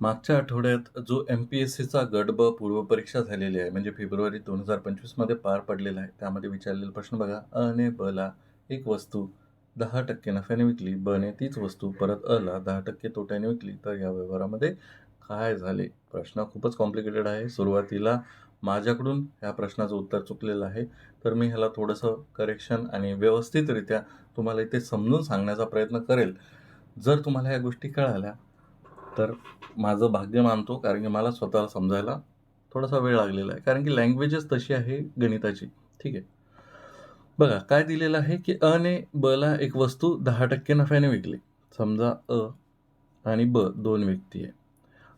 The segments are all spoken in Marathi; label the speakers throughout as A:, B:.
A: मागच्या आठवड्यात जो एम पी एस सीचा गट ब पूर्वपरीक्षा झालेली आहे म्हणजे फेब्रुवारी दोन हजार पंचवीसमध्ये पार पडलेला आहे त्यामध्ये विचारलेला प्रश्न बघा अ ने ब ला एक वस्तू दहा टक्के नफ्याने विकली ब ने तीच वस्तू परत अ ला दहा टक्के तोट्याने विकली तर या व्यवहारामध्ये काय झाले? प्रश्न खूपच कॉम्प्लिकेटेड आहे. सुरुवातीला माझ्याकडून ह्या प्रश्नाचं उत्तर चुकलेलं आहे तर मी ह्याला थोडंसं करेक्शन आणि व्यवस्थितरित्या तुम्हाला इथे समजून सांगण्याचा प्रयत्न करेल. जर तुम्हाला ह्या गोष्टी कळाल्या तर माझं भाग्य मानतो कारण की मला स्वतःला समजायला थोडासा वेळ लागलेला आहे. कारण की लँग्वेजच तशी आहे गणिताची. ठीक आहे? बघा काय दिलेलं आहे की अ ने बला एक वस्तू दहा टक्के नफ्याने विकली. समजा अ आणि ब दोन व्यक्ती आहे.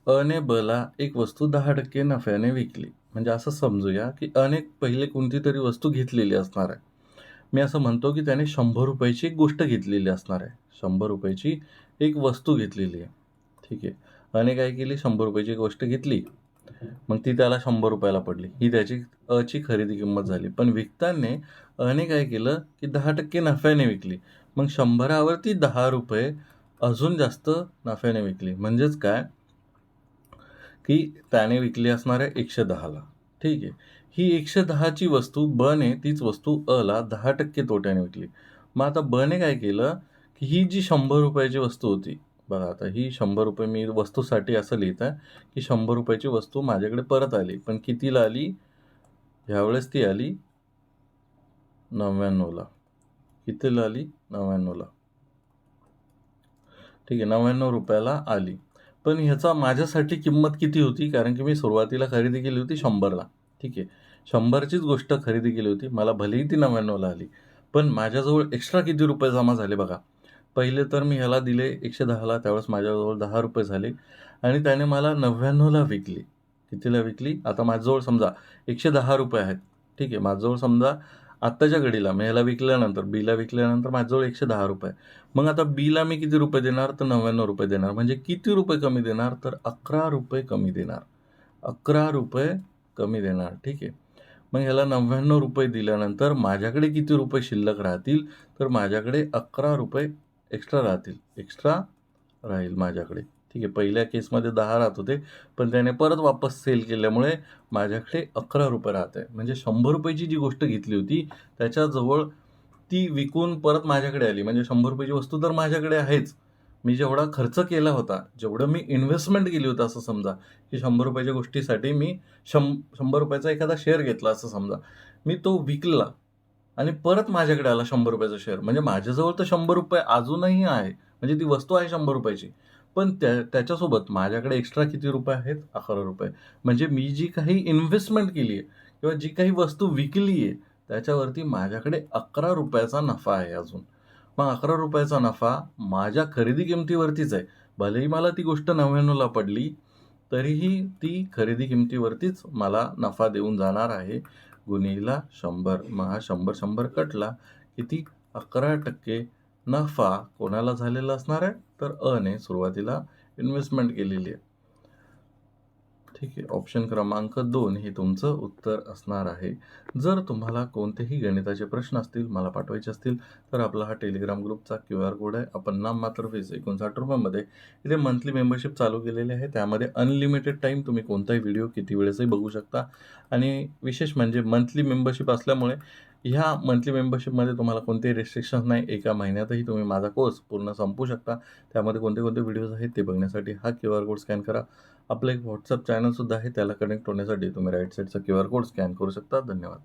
A: अ ने बला एक वस्तू दहा टक्के नफ्याने विकली. म्हणजे असं समजूया की अनेक पहिले कोणती तरी वस्तू घेतलेली असणार आहे. मी असं म्हणतो की त्याने शंभर रुपयाची एक गोष्ट घेतलेली असणार आहे. शंभर रुपयाची एक वस्तू घेतलेली आहे. ठीक आहे. अने काय केली? शंभर रुपयाची गोष्ट घेतली. मग ती त्याला शंभर रुपयाला पडली. ही त्याची अची खरेदी किंमत झाली. पण विकताना अने काय केलं की दहा टक्के नफ्याने विकली. मग शंभरावरती दहा रुपये अजून जास्त नफ्याने विकली. म्हणजेच काय? की त्याने विकली असणाऱ्या एकशे दहाला. ठीक आहे. ही एकशे दहाची वस्तू बने तीच वस्तू अ ला दहा टक्के तोट्याने विकली. मग आता बने ने काय केलं? की ही जी शंभर रुपयाची वस्तू होती बघा आता ही शंभर रुपये मी वस्तूसाठी असं लिहित आहे की शंभर रुपयाची वस्तू माझ्याकडे परत आली पण कितीला आली? ह्यावेळेस ती आली नव्याण्णवला. कितीला आली? नव्याण्णवला. ठीक आहे नव्याण्णव रुपयाला आली. पण ह्याचा माझ्यासाठी किंमत किती होती? कारण की मी सुरुवातीला खरेदी केली होती शंभरला. ठीक आहे शंभरचीच गोष्ट खरेदी केली होती. मला भलेही ती नव्याण्णवला आली. पण माझ्याजवळ एक्स्ट्रा किती रुपये जमा झाले बघा? पहिले तर मी ह्याला दिले एकशे दहाला त्यावेळेस माझ्याजवळ दहा रुपये झाले. आणि त्याने मला नव्याण्णवला विकली. कितीला विकली? आता माझ्याजवळ समजा एकशे दहा रुपये आहेत. ठीक आहे माझ्याजवळ समजा आत्ताच्या घडीला मी ह्याला विकल्यानंतर बीला विकल्यानंतर माझ्याजवळ एकशे दहा रुपये मग आता बीला मी किती रुपये देणार? तर नव्याण्णव रुपये देणार. म्हणजे किती रुपये कमी देणार? तर अकरा रुपये कमी देणार. अकरा रुपये कमी देणार. ठीक आहे. मग ह्याला नव्याण्णव रुपये दिल्यानंतर माझ्याकडे किती रुपये शिल्लक राहतील? तर माझ्याकडे अकरा रुपये एक्स्ट्रा राहतील. एक्स्ट्रा राहील माझ्याकडे. ठीक आहे पहिल्या केसमध्ये दहा राहत होते पण त्याने परत वापस सेल केल्यामुळे माझ्याकडे अकरा रुपये राहत आहे. म्हणजे शंभर रुपयाची जी गोष्ट घेतली होती त्याच्याजवळ ती विकून परत माझ्याकडे आली. म्हणजे शंभर रुपयाची वस्तू तर माझ्याकडे आहेच. मी जेवढा खर्च केला होता जेवढं मी इन्व्हेस्टमेंट केली होती असं समजा की शंभर रुपयाच्या गोष्टीसाठी मी शं शंभर रुपयाचा एखादा शेअर घेतला असं समजा मी तो विकला. आणि परत माझ्याकडे आला शंभर रुपयाचा शेअर म्हणजे माझ्याजवळ तर शंभर रुपये अजूनही आहे. म्हणजे ती वस्तू आहे शंभर रुपयाची. पण त्या त्याच्यासोबत माझ्याकडे एक्स्ट्रा किती रुपये आहेत? अकरा रुपये. म्हणजे मी जी काही इन्व्हेस्टमेंट केली आहे किंवा जी काही वस्तू विकली आहे त्याच्यावरती माझ्याकडे अकरा रुपयाचा नफा आहे अजून. मग अकरा रुपयाचा नफा माझ्या खरेदी किमतीवरतीच आहे. भलेही मला ती गोष्ट नव्याण्णवला पडली तरीही ती खरेदी किमतीवरतीच मला नफा देऊन जाणार आहे. गुणीला शंभर मग हा शंभर शंभर कटला किती? अकरा टक्के. नफा कोणाला झालेला असणार आहे? तर अने सुरुवातीला इन्व्हेस्टमेंट केलेली आहे. ठीक आहे. ऑप्शन क्रमांक दोन हे तुमचं उत्तर असणार आहे. जर तुम्हाला कोणतेही गणिताचे प्रश्न असतील मला पाठवायचे असतील तर आपला हा टेलिग्राम ग्रुपचा क्यू आर कोड आहे. आपण नाम मात्र फीस एकोणसाठ रुपयामध्ये इथे मंथली मेंबरशिप चालू केलेली आहे. त्यामध्ये अनलिमिटेड टाईम तुम्ही कोणताही व्हिडिओ किती वेळेसही बघू शकता. आणि विशेष म्हणजे मंथली मेंबरशिप असल्यामुळे ह्या मंथली मेंबरशिपमध्ये तुम्हाला कोणतेही रिस्ट्रिक्शन्स नाही. एका महिन्यातही तुम्ही माझा कोर्स पूर्ण संपू शकता. त्यामध्ये कोणते कोणते व्हिडिओज आहेत ते बघण्यासाठी हा क्यू आर कोड स्कॅन करा. आपलं एक व्हॉट्सअप चॅनलसुद्धा आहे. त्याला कनेक्ट होण्यासाठी तुम्ही राईट साईडचा क्यू आर कोड स्कॅन करू शकता. धन्यवाद.